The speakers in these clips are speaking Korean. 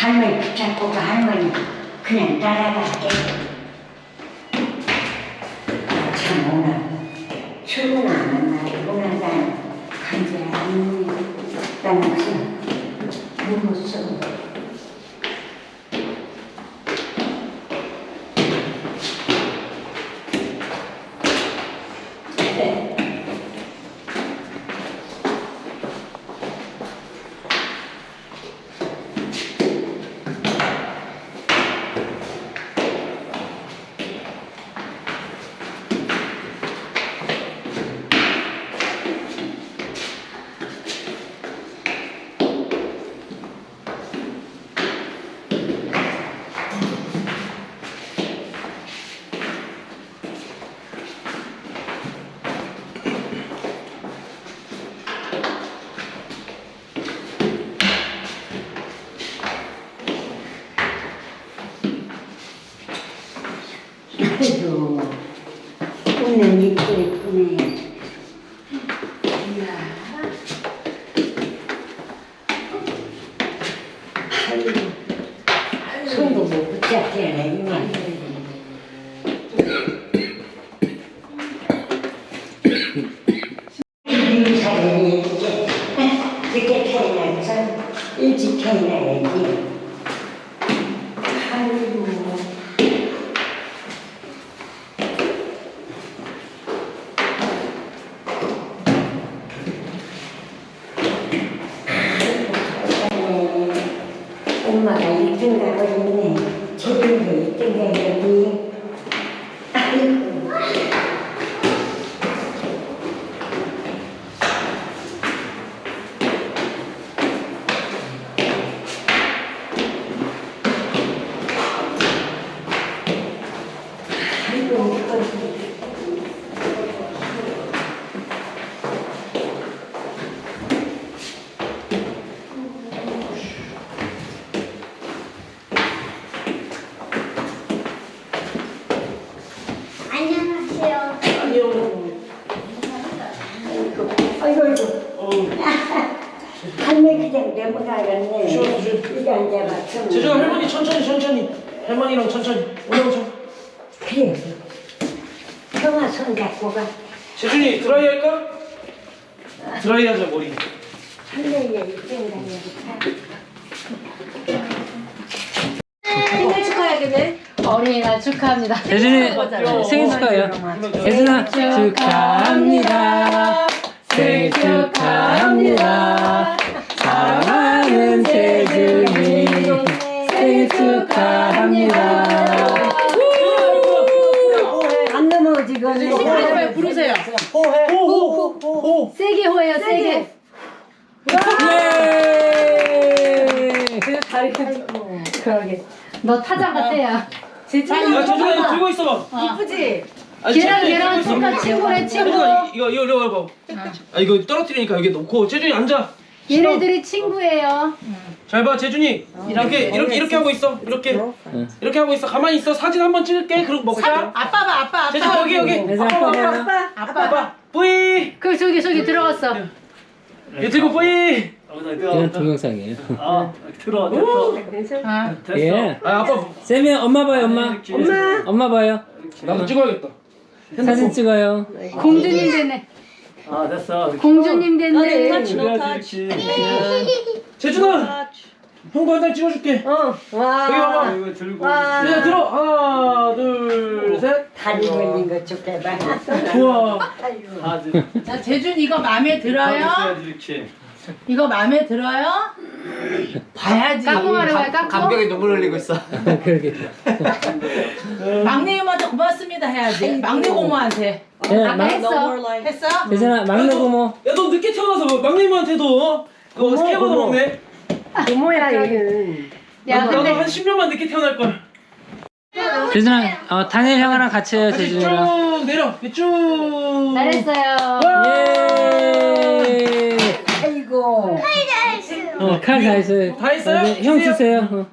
할머니 붙잡고 가 할머니 그냥 따라갈게. 아, 참 오늘 출근 안한 날이구나 난 간지 난 무슨 무슨 할머니 그냥 넘어가겠네. 쉬어, 쉬어. 이거 앉아봐. 좀. 재준아 할머니 천천히 천천히. 할머니랑 천천히. 올라오자. 그래. 형아 손 잡고 가. 재준이 드라이 할까? 드라이 하자 머리. 할머니가 1등 가야지. 생일 축하해야겠네. 어린이날 축하합니다. 예준이 생일 축하해요. 예준아 축하합니다. 생일 축하합니다. 사랑하는 재준이 생일 축하합니다. 안 넘어오지, 그거는. 빨리 부르세요. 호해 호호호. 세게 호해요, 세게. 예! 그러게. 너 타자 같아요. 야 재준아 이거 들고 있어봐. 이쁘지? 걔랑 걔랑 들고 있어. 친구 친구래 친구. 이- 이거 이거 이거 봐봐. 아 이거 떨어뜨리니까 여기 놓고 재준이 앉아. 얘네들이 친구예요. 잘 봐, 재준이. 이렇게 이렇게 이렇게 하고 있어. 이렇게 이렇게 하고 있어. 가만히 있어. 사진 한번 찍을게. 그리고 먹자. 아빠 봐, 아빠, 재준 여기 여기. 아빠 봐봐요. 아빠 아빠. 뿌이. 그 저기 저기 들어갔어. 얘 들고 뿌이. 이건 동영상이에요. 아 들어 됐어 아, 예. 아 아빠 쌤이 엄마 봐요, 엄마. 엄마 엄마 봐요. 나도 찍어야겠다. 사진 찍어요. 공주님 됐네. 아 됐어 공주님 됐네. 그래야지 그렇지 재준아. 형도 한장 찍어줄게. 어, 와. 여기 봐봐. 이거 들고 와. 이제 들어. 하나, 둘, 셋. 다리 걸린 거 좋게 봐. 좋아. 아 자, 재준 이거 마음에 들어요? 이렇게 이거 마음에 들어요? 봐야지. 깍꿍하러 가요, 깍꿍. 감격에 눈물 흘리고 있어. 그러게. 막내 이모 고맙습니다 해야지. 막내 고모한테. 예, 아까 막, 했어. 했어? 예준아 막내 고모. 야, 너 늦게 태어나서 뭐 막내님한테도 그거 스케버 먹네. 고모야, 얘는. 야, 나도 근데 한 10년만 늦게 태어날 걸. 예준아, 어, 다니엘 형아랑 같이 해요, 다시 재준이랑. 쭉 내려. 쭉. 잘했어요. 예! 아이고. 어, 칼다 했어요. 다 했어요? 네, 형 주세요. 주세요. 어.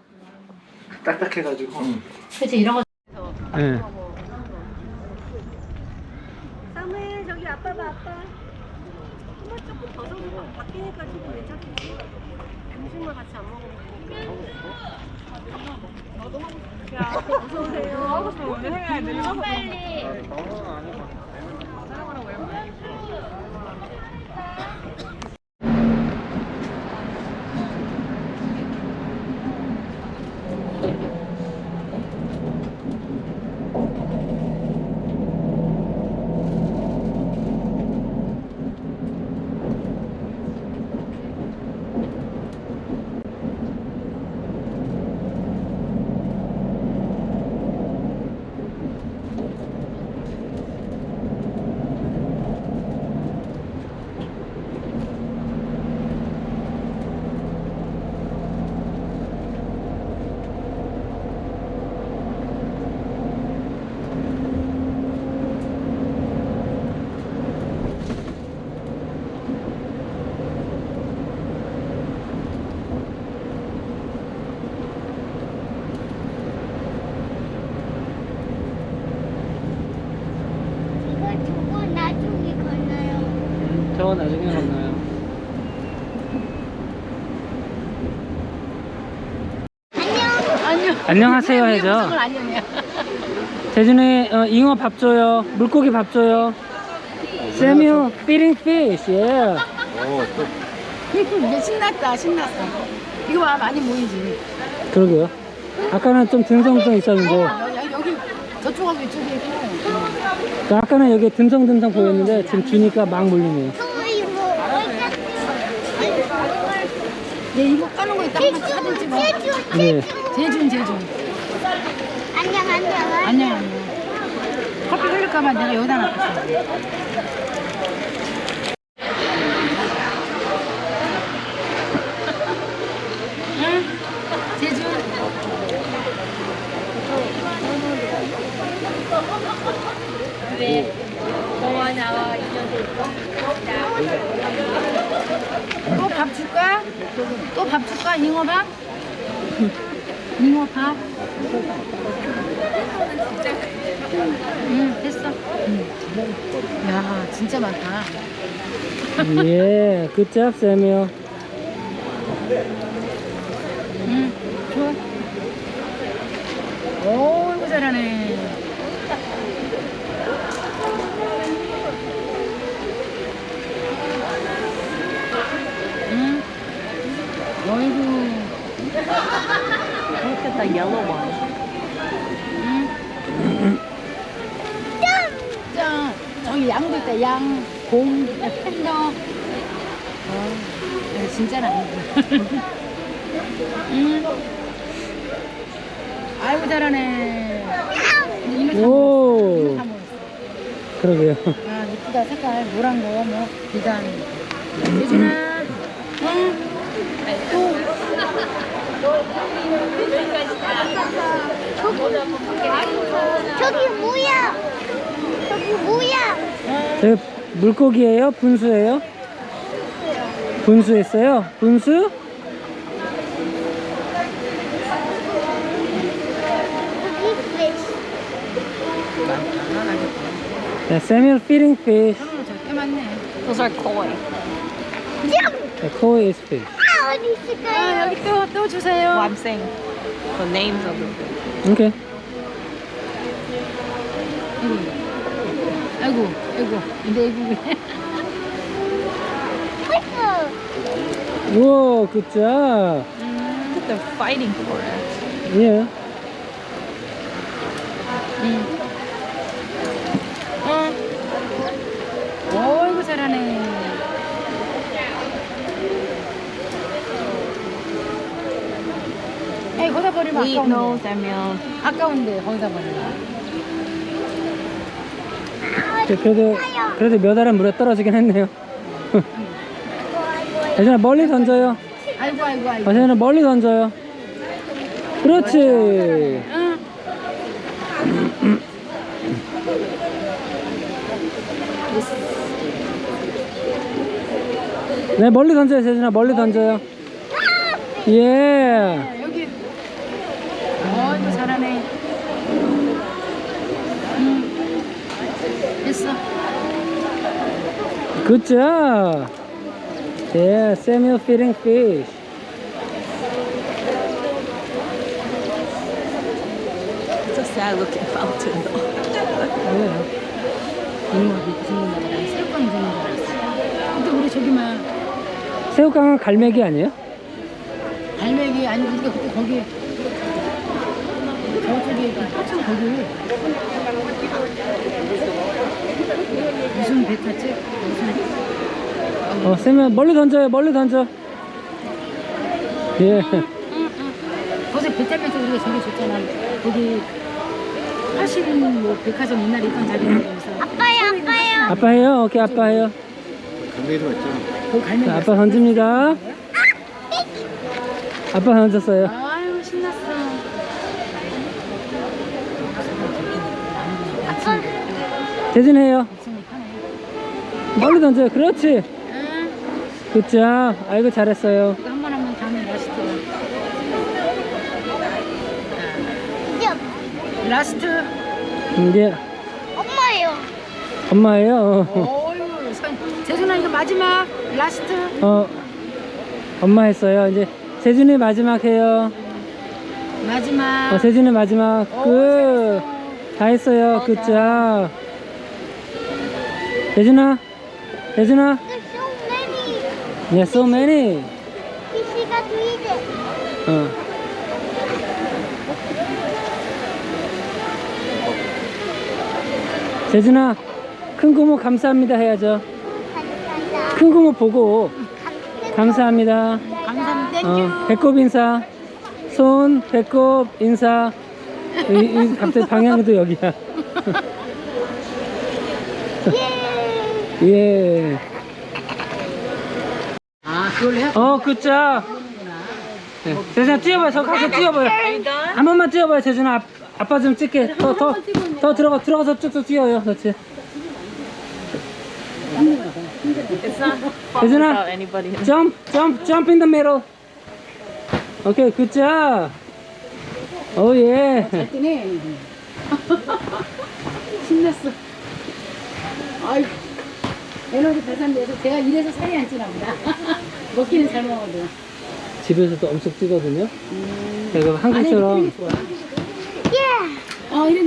딱딱해가지고. 그치 이런 거. 예. 그때까지는 괜찮겠지? 음식만 같이 안 먹으면 되니까. 야, 어서오세요. 하고 싶어. 오늘 해야 돼. 빨리. 아, 음, 저거 나중에 건너요. 안녕. 안녕하세요 해죠. 안녕이야. 재준이 어, 잉어 밥 줘요. 물고기 밥 줘요. 세뮤 feeding fish. 예. 이제 신났다, 신났어. 이거 봐, 많이 모이지. 그러게요. 아까는 좀 듬성듬성 있었는데 여기, 여기 저쪽하고 이쪽에 있고. 아까는 여기 듬성듬성 보였는데 지금 주니까 막 몰리네요. 저희 뭐 얘 이거 까는 거 있다. 한번 사진 찍어. 제주 네. 제준, 제준. 안녕 안녕. 안녕, 안녕. 커피 흘릴까봐 내가 여기다 놨었어. 응? 제준. 또밥 줄까? 또 밥 줄까? 잉어밥? 잉어밥? 응, 됐어. 응. 야, 진짜 많다. 예, good job. 응, 좋아. 오, 이거 잘하네. 어이구. Look at the yellow one. 응. 짱! 저기 양도 있다, 양, 공, 팬더. 어, 이거 진짜 아니고. 응. 아이고 잘하네. 이거 다 오, 다 먹었어. 그러게요. 아 이쁘다 색깔 노란 거 뭐 비단. 예준아. 응. 저기 뭐야? 저기 뭐야? 저 물고기예요? 분수예요? 분수했어요? 분수? fish. 네, 세뮤 feeding fish. 저꽤 많네. 네, koi is fish. 아 어디 아 있을까요? 여기 또 또 주세요. I'm saying the names of the 오케이. 아이고 아이고 근데 이거 헐크. 우와, good job. they're fighting for it. 예. 어. 어이구 잘하네. 에이 거기다 버리면 know 아까운데. Samuel. 아까운데 거기다 버리면. 그래도, 그래도 몇 알은 물에 떨어지긴 했네요. 예전에 멀리 던져요. 아이고 아이고 아이고. 예전에 멀리 던져요. 그렇지. 응. 네, 멀리 던져요, 재준아. 멀리 던져요. 예. Good job. Yeah, Samuel feeding fish. sad looking fountain though. 뭐예요? 거 알았어. 새우깡이 생긴 거 알았어. 근데 우리 저기만 새우깡은 갈매기 아니에요? 갈매기 아니 우리가 그때 거기 저쪽에 그 포천 거기 무슨 배 탔지? 무슨 어, 쌤은 멀리 던져요, 멀리 던져. 예. 거기서 배 타면서 우리가 저기 줬잖아. 거기 80뭐 백화점 옛날에 있던 자리에서 아빠야, 아빠야. 아빠 해요? 오케이, 아빠 해요. 그 갈매기 자, 아빠 던집니다. 아빠 던졌어요. 아유 신났어. 아빠, 재준 해요. 멀리 던져요. 그렇지. 응. 굿자. 아이고, 잘했어요. 이거 한번 하면 다음에. 이제 라스트. 이제 엄마예요. 엄마예요. 어, 어유 재준아 이거 마지막 라스트. 어, 엄마 했어요. 이제 재준이 마지막 해요. 마지막. 어, 재준이 마지막. 끝. 다 했어요. 굿자. 재준아. 재준아. There's so many. Yes, so many. 피시가 두 개. 어. 재준아, 큰 고모 감사합니다 해야죠. 감사합니다. 큰 고모 보고 감사합니다. 감사합니다. 어, 배꼽 인사. 손, 배꼽 인사. 이, 이 갑자기 방향도 여기야. 예. 아 그걸 해? 어, 굿자. 네. 재준아 뛰어봐요. 저 가서 뛰어봐요. 한 번만 뛰어봐요. 재준아, 아, 아빠 좀 찍게. 더, 더, 더 들어가, 들어가서 쭉쭉 뛰어요. 그렇지. It's not without anybody. Jump, jump, jump in the middle. Okay, good job. Oh yeah. 잘 뜨네. 신났어. 아이 에너지 배산돼서 제가 이래서 살이 안 찌나 보다. 먹기는 잘 먹어도. 집에서도 엄청 뛰거든요. 제가 한국처럼 예. 어 이런